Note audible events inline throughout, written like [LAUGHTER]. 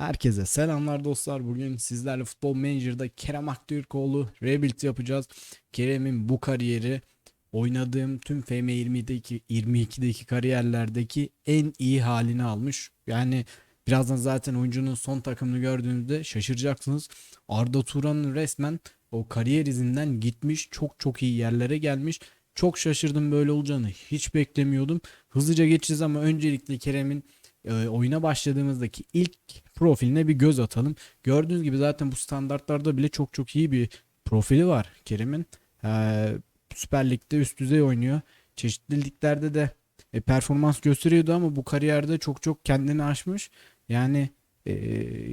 Herkese selamlar dostlar. Bugün sizlerle Futbol Manager'da Kerem Aktürkoğlu Rebuild yapacağız. Kerem'in bu kariyeri oynadığım tüm FM22'deki 22'deki kariyerlerdeki en iyi halini almış. Yani birazdan zaten oyuncunun son takımını gördüğünüzde şaşıracaksınız. Arda Turan'ın resmen o kariyer izinden gitmiş. Çok çok iyi yerlere gelmiş. Çok şaşırdım böyle olacağını hiç beklemiyordum. Hızlıca geçeceğiz ama öncelikle Kerem'in e, oyuna başladığımızdaki ilk profiline bir göz atalım. Gördüğünüz gibi zaten bu standartlarda bile çok çok iyi bir profili var Kerem'in. E, Süper Lig'de üst düzey oynuyor. Çeşitli liglerde de e, performans gösteriyordu ama bu kariyerde çok çok kendini aşmış. Yani e,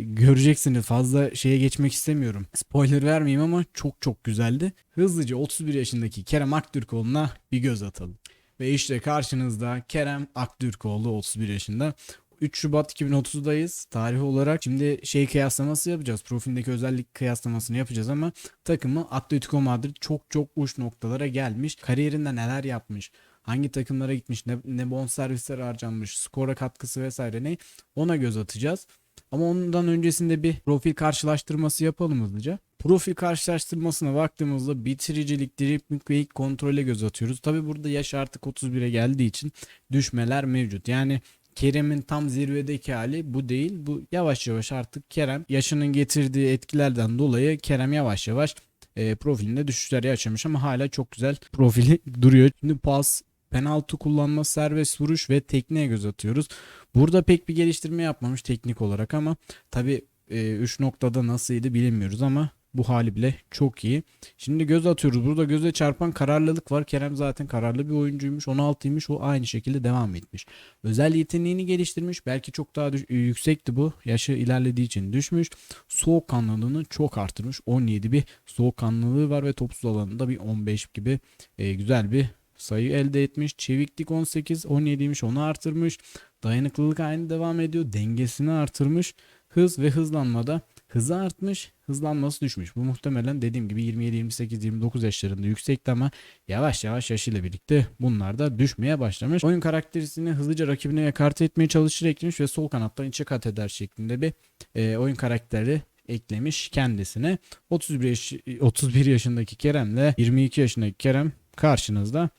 göreceksiniz fazla şeye geçmek istemiyorum. Spoiler vermeyeyim ama çok çok güzeldi. Hızlıca 31 yaşındaki Kerem Aktürkoğlu'na bir göz atalım. Ve işte karşınızda Kerem Aktürkoğlu 31 yaşında. 3 Şubat 2030'dayız tarih olarak. Şimdi şey kıyaslaması yapacağız. Profildeki özellik kıyaslamasını yapacağız ama takımı Atletico Madrid çok çok uç noktalara gelmiş. Kariyerinde neler yapmış, hangi takımlara gitmiş, ne, ne bonservisler harcanmış, skora katkısı vesaire ne ona göz atacağız. Ama ondan öncesinde bir profil karşılaştırması yapalım hızlıca. Profil karşılaştırmasına baktığımızda bitiricilik, dribling ve ilk kontrole göz atıyoruz. Tabi burada yaş artık 31'e geldiği için düşmeler mevcut. Yani Kerem'in tam zirvedeki hali bu değil. Bu yavaş yavaş artık Kerem yaşının getirdiği etkilerden dolayı Kerem yavaş yavaş e, profilinde düşüşler yaşamış ama hala çok güzel profili [LAUGHS] duruyor. Şimdi pas, penaltı kullanma, serbest vuruş ve tekniğe göz atıyoruz. Burada pek bir geliştirme yapmamış teknik olarak ama tabi 3 noktada nasılydı bilinmiyoruz ama bu hali bile çok iyi. Şimdi göz atıyoruz. Burada göze çarpan kararlılık var. Kerem zaten kararlı bir oyuncuymuş. 16'ymış. O aynı şekilde devam etmiş. Özel yeteneğini geliştirmiş. Belki çok daha düş- yüksekti bu. Yaşı ilerlediği için düşmüş. Soğukkanlılığını çok artırmış. 17 bir soğukkanlılığı var ve topsuz alanında bir 15 gibi e, güzel bir sayı elde etmiş. Çeviklik 18, 17'ymiş onu artırmış. Dayanıklılık aynı devam ediyor. Dengesini artırmış. Hız ve hızlanmada hızı artmış, hızlanması düşmüş. Bu muhtemelen dediğim gibi 27, 28, 29 yaşlarında yüksekti ama yavaş yavaş yaşıyla birlikte bunlar da düşmeye başlamış. Oyun karakterisini hızlıca rakibine yakart etmeye çalışır eklemiş ve sol kanattan içe kat eder şeklinde bir e, oyun karakteri eklemiş kendisine. 31 yaş 31 yaşındaki Kerem'le 22 yaşındaki Kerem karşınızda.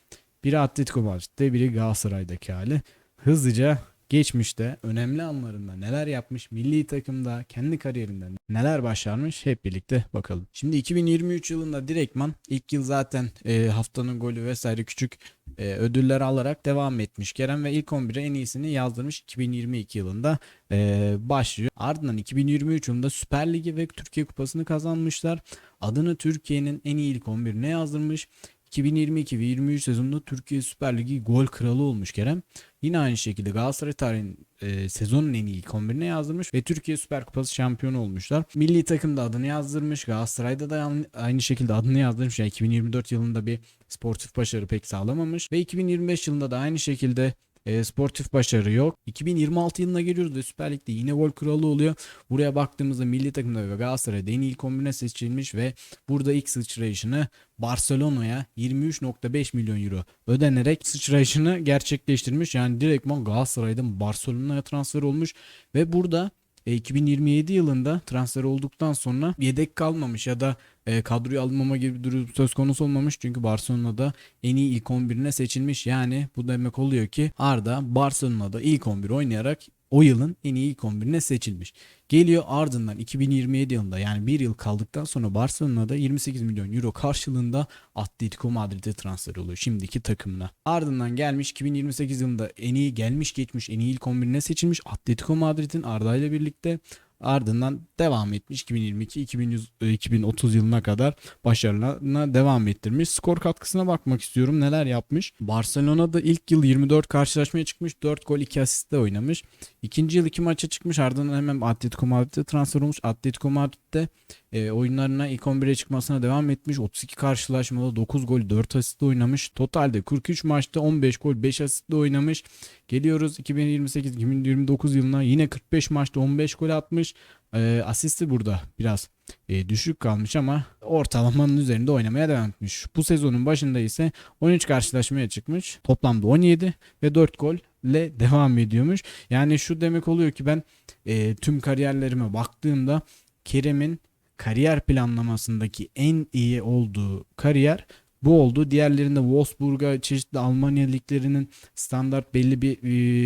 Biri Atletico Madrid'de, biri Galatasaray'daki hali. Hızlıca geçmişte önemli anlarında neler yapmış, milli takımda kendi kariyerinde neler başarmış hep birlikte bakalım. Şimdi 2023 yılında direktman ilk yıl zaten e, haftanın golü vesaire küçük e, ödüller alarak devam etmiş Kerem ve ilk 11'e en iyisini yazdırmış 2022 yılında e, başlıyor. Ardından 2023 yılında Süper Ligi ve Türkiye Kupası'nı kazanmışlar. Adını Türkiye'nin en iyi ilk 11'ine yazdırmış. 2022 ve 23 sezonunda Türkiye Süper Ligi gol kralı olmuş Kerem. Yine aynı şekilde Galatasaray tarihinin e, sezonun en iyi 11'ine yazdırmış ve Türkiye Süper Kupası şampiyonu olmuşlar. Milli takımda adını yazdırmış. Galatasaray'da da aynı şekilde adını yazdırmış. Yani 2024 yılında bir sportif başarı pek sağlamamış ve 2025 yılında da aynı şekilde e, sportif başarı yok. 2026 yılına geliyoruz ve Süper Lig'de yine gol kralı oluyor. Buraya baktığımızda milli takımda ve Galatasaray'da en iyi 11'ine seçilmiş ve burada ilk sıçrayışını Barcelona'ya 23.5 milyon euro ödenerek sıçrayışını gerçekleştirmiş. Yani direktman Galatasaray'dan Barcelona'ya transfer olmuş ve burada 2027 yılında transfer olduktan sonra yedek kalmamış ya da e, kadroya alınmama gibi bir durum söz konusu olmamış. Çünkü Barcelona'da en iyi ilk 11'ine seçilmiş. Yani bu demek oluyor ki Arda Barcelona'da ilk 11 oynayarak o yılın en iyi ilk 11'ine seçilmiş. Geliyor ardından 2027 yılında yani bir yıl kaldıktan sonra Barcelona'da 28 milyon euro karşılığında Atletico Madrid'e transfer oluyor şimdiki takımına. Ardından gelmiş 2028 yılında en iyi gelmiş geçmiş en iyi ilk 11'ine seçilmiş Atletico Madrid'in Arda ile birlikte ardından devam etmiş 2022 2100, 2030 yılına kadar başarılarına devam ettirmiş. Skor katkısına bakmak istiyorum. Neler yapmış? Barcelona'da ilk yıl 24 karşılaşmaya çıkmış. 4 gol 2 asistle oynamış. İkinci yıl 2 maça çıkmış. Ardından hemen Atletico Madrid'e transfer olmuş. Atletico Madrid'de e, oyunlarına ilk 11'e çıkmasına devam etmiş. 32 karşılaşmada 9 gol 4 asistle oynamış. Totalde 43 maçta 15 gol 5 asistle oynamış. Geliyoruz 2028-2029 yılına yine 45 maçta 15 gol atmış. E, asisti burada biraz e, düşük kalmış ama ortalamanın üzerinde oynamaya devam etmiş. Bu sezonun başında ise 13 karşılaşmaya çıkmış. Toplamda 17 ve 4 gol kariyerle devam ediyormuş. Yani şu demek oluyor ki ben e, tüm kariyerlerime baktığımda Kerem'in kariyer planlamasındaki en iyi olduğu kariyer bu oldu. Diğerlerinde Wolfsburg'a çeşitli Almanya liglerinin standart belli bir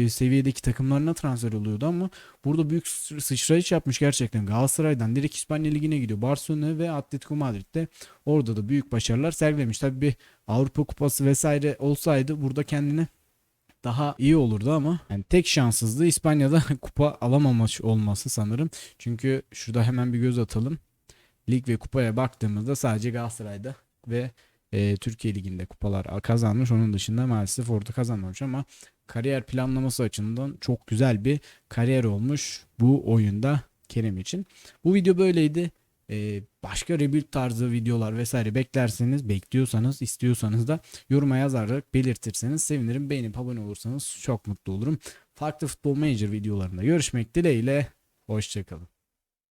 e, seviyedeki takımlarına transfer oluyordu ama burada büyük sı- sıçrayış yapmış gerçekten. Galatasaray'dan direkt İspanya Ligi'ne gidiyor. Barcelona ve Atletico Madrid'de orada da büyük başarılar sergilemiş. Tabii bir Avrupa Kupası vesaire olsaydı burada kendini daha iyi olurdu ama yani tek şanssızlığı İspanya'da [LAUGHS] kupa alamamış olması sanırım. Çünkü şurada hemen bir göz atalım. Lig ve kupaya baktığımızda sadece Galatasaray'da ve e, Türkiye Ligi'nde kupalar kazanmış. Onun dışında maalesef orada kazanmamış ama kariyer planlaması açısından çok güzel bir kariyer olmuş bu oyunda Kerem için. Bu video böyleydi. E, başka rebuild tarzı videolar vesaire beklerseniz, bekliyorsanız, istiyorsanız da yoruma yazarak belirtirseniz sevinirim. Beğenip abone olursanız çok mutlu olurum. Farklı futbol manager videolarında görüşmek dileğiyle. Hoşçakalın.